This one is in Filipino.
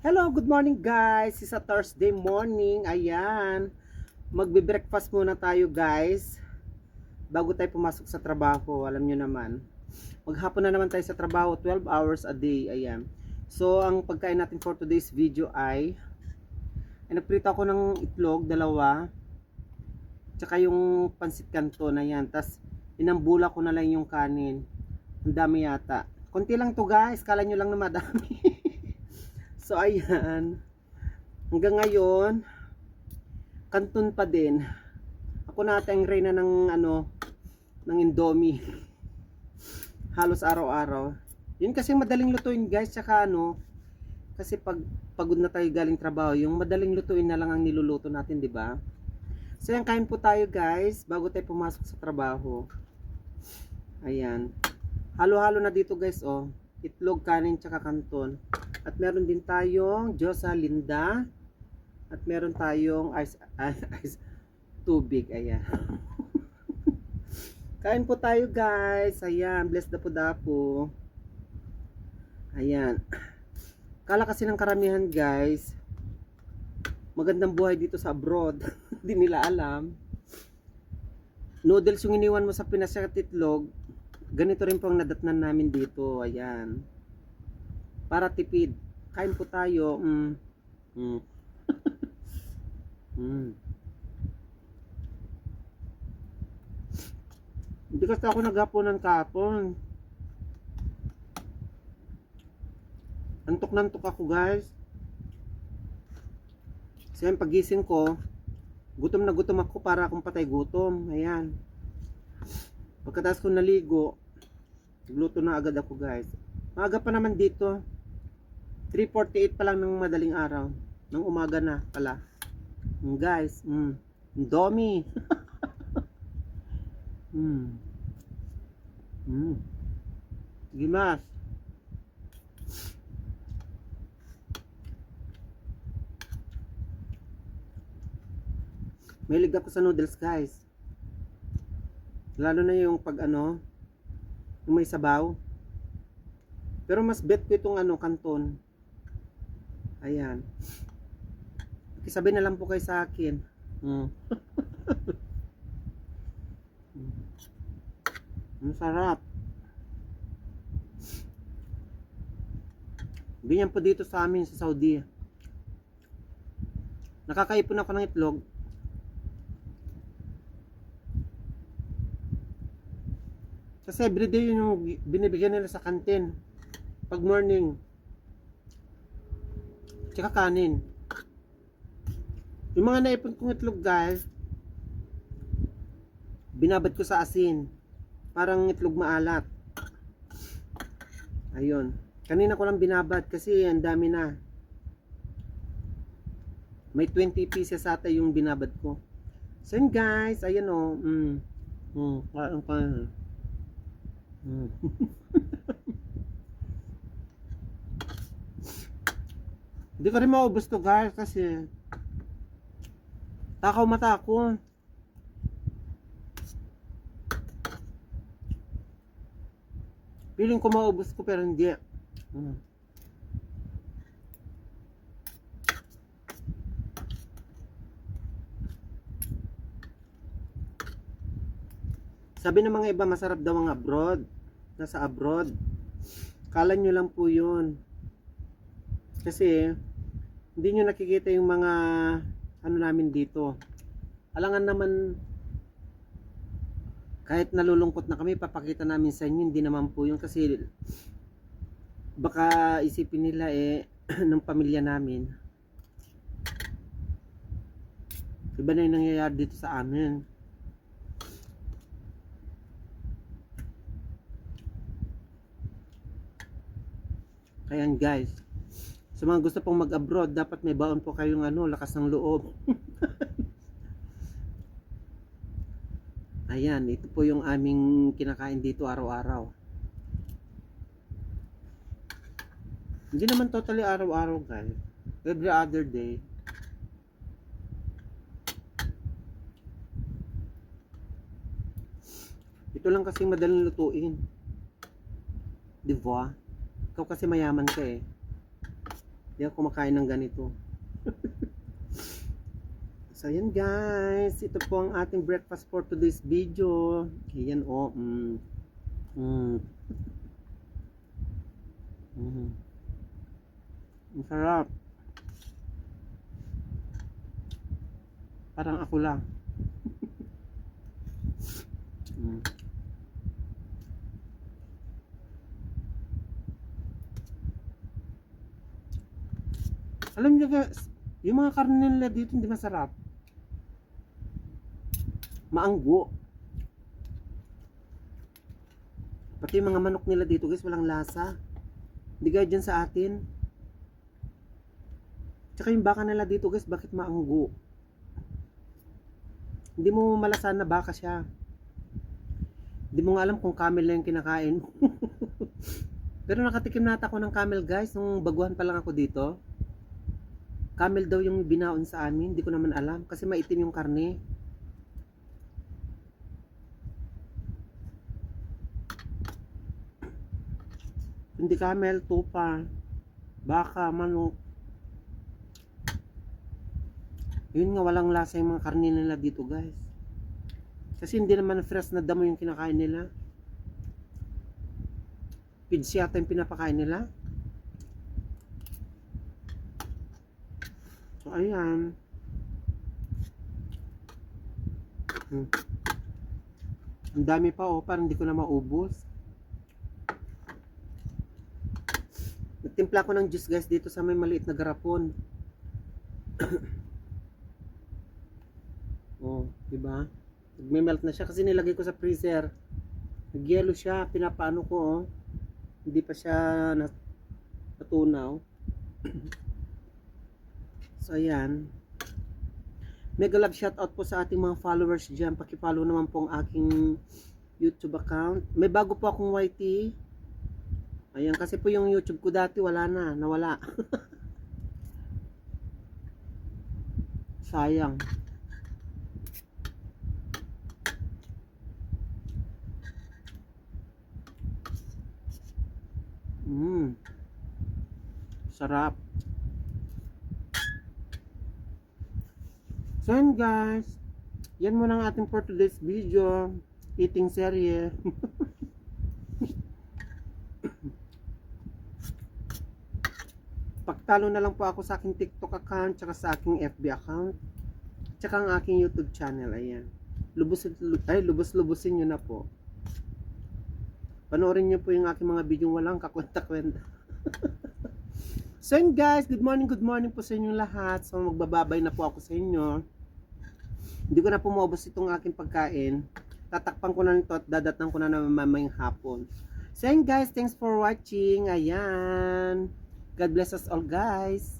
Hello, good morning guys. It's a Thursday morning. Ayan. Magbe-breakfast muna tayo guys. Bago tayo pumasok sa trabaho. Alam nyo naman. Maghapon na naman tayo sa trabaho. 12 hours a day. Ayan. So, ang pagkain natin for today's video ay ay nagprito ako ng itlog, dalawa. Tsaka yung pansit canton. Ayan. Tapos, inambula ko na lang yung kanin. Ang dami yata. Konti lang to guys. Kala nyo lang na madami. So ayan. Hanggang ngayon, kanton pa din. Ako na ata ang reyna ng ano, ng Indomie. Halos araw-araw. Yun kasi madaling lutuin guys, tsaka ano, kasi pag pagod na tayo galing trabaho, yung madaling lutuin na lang ang niluluto natin, di ba? So yan, kain po tayo guys, bago tayo pumasok sa trabaho. Ayan. Halo-halo na dito guys, oh. Itlog, kanin, tsaka kanton. At meron din tayong Diyosa Linda. At meron tayong ice, ice, tubig. Ayan. Kain po tayo guys. Ayan. Bless the po. Ayan. Kala kasi ng karamihan guys. Magandang buhay dito sa abroad. Hindi nila alam. Noodles yung iniwan mo sa Pinas at itlog. Ganito rin po ang nadatnan namin dito. Ayan para tipid. Kain po tayo. Mm. Mm. mm. Hindi kasi ako naghapunan kahapon. Antok na antok ako guys. Kasi pagising ko, gutom na gutom ako para akong patay gutom. Ayan. Pagkatapos ko naligo, nagluto na agad ako guys. Maaga pa naman dito. 3.48 pa lang ng madaling araw. Ng umaga na pala. Mm, guys, mm, domi. mm. Mm. Gimas. Mahilig ako sa noodles, guys. Lalo na yung pag ano, yung may sabaw. Pero mas bet ko itong ano, kanton. Ayan. Pakisabi na lang po kayo sa akin. Mm. Ang sarap. Ganyan po dito sa amin sa Saudi. Nakakaipon ako ng itlog. Kasi everyday yun yung binibigyan nila sa kantin. Pag morning. Tsaka kanin. Yung mga naipon kong itlog guys, binabad ko sa asin. Parang itlog maalat. Ayun. Kanina ko lang binabad kasi ang dami na. May 20 pieces ata yung binabad ko. So yun guys, ayun o. Oh, mm. Mm, kain kain. Mm. Hindi ko rin maubos to guys kasi takaw mata ako. Feeling ko maubos ko pero hindi. Hmm. Sabi ng mga iba masarap daw ang abroad. Nasa abroad. Kala nyo lang po yun. Kasi, hindi nyo nakikita yung mga ano namin dito. Alangan naman, kahit nalulungkot na kami, papakita namin sa inyo, hindi naman po yun. Kasi, baka isipin nila eh, ng pamilya namin. Iba na yung nangyayari dito sa amin. Kaya guys, sa mga gusto pong mag-abroad, dapat may baon po kayong ano, lakas ng loob. Ayan, ito po yung aming kinakain dito araw-araw. Hindi naman totally araw-araw guys. Every other day. Ito lang kasi madaling lutuin. Di ba? Ikaw kasi mayaman ka eh. Hindi ako kumakain ng ganito. so, ayan guys. Ito po ang ating breakfast for today's video. Ayan, oh. Mm. Mm. Mm. Ang sarap. Parang ako lang. mm. Alam niyo guys, yung mga karne nila dito hindi masarap. Maanggo. Pati yung mga manok nila dito guys, walang lasa. Hindi gaya dyan sa atin. Tsaka yung baka nila dito guys, bakit maanggo? Hindi mo malasan na baka siya. Hindi mo nga alam kung camel na yung kinakain. Pero nakatikim nata ako ng camel guys, nung baguhan pa lang ako dito. Camel daw yung binaon sa amin, hindi ko naman alam kasi maitim yung karne. Hindi camel, tupa, baka, manok. Yun nga walang lasa yung mga karne nila dito guys. Kasi hindi naman fresh na damo yung kinakain nila. Pids yata yung pinapakain nila. So, ayan. Hmm. Ang dami pa oh, parang hindi ko na maubos. Nagtimpla ko ng juice guys dito sa may maliit na garapon. oh, di ba? Nagme-melt na siya kasi nilagay ko sa freezer. Nagyelo siya, pinapaano ko oh. Hindi pa siya nat- natunaw. So, ayan. Mega love shoutout po sa ating mga followers dyan. Pakipollow naman po ang aking YouTube account. May bago po akong YT. Ayan, kasi po yung YouTube ko dati wala na. Nawala. Sayang. Mmm. Sarap. So yun guys, yan muna ang ating for today's video, eating serye. Pagtalo na lang po ako sa aking TikTok account, tsaka sa aking FB account, tsaka ang aking YouTube channel, ayan. Lubos, ay, lubos-lubusin nyo na po. Panoorin nyo po yung aking mga video walang kakwenta-kwenta. So yun guys, good morning, good morning po sa inyong lahat. So magbababay na po ako sa inyo. Hindi ko na po maubos itong aking pagkain. Tatakpan ko na nito at dadatnan ko na naman mamayang hapon. So guys, thanks for watching. Ayan. God bless us all guys.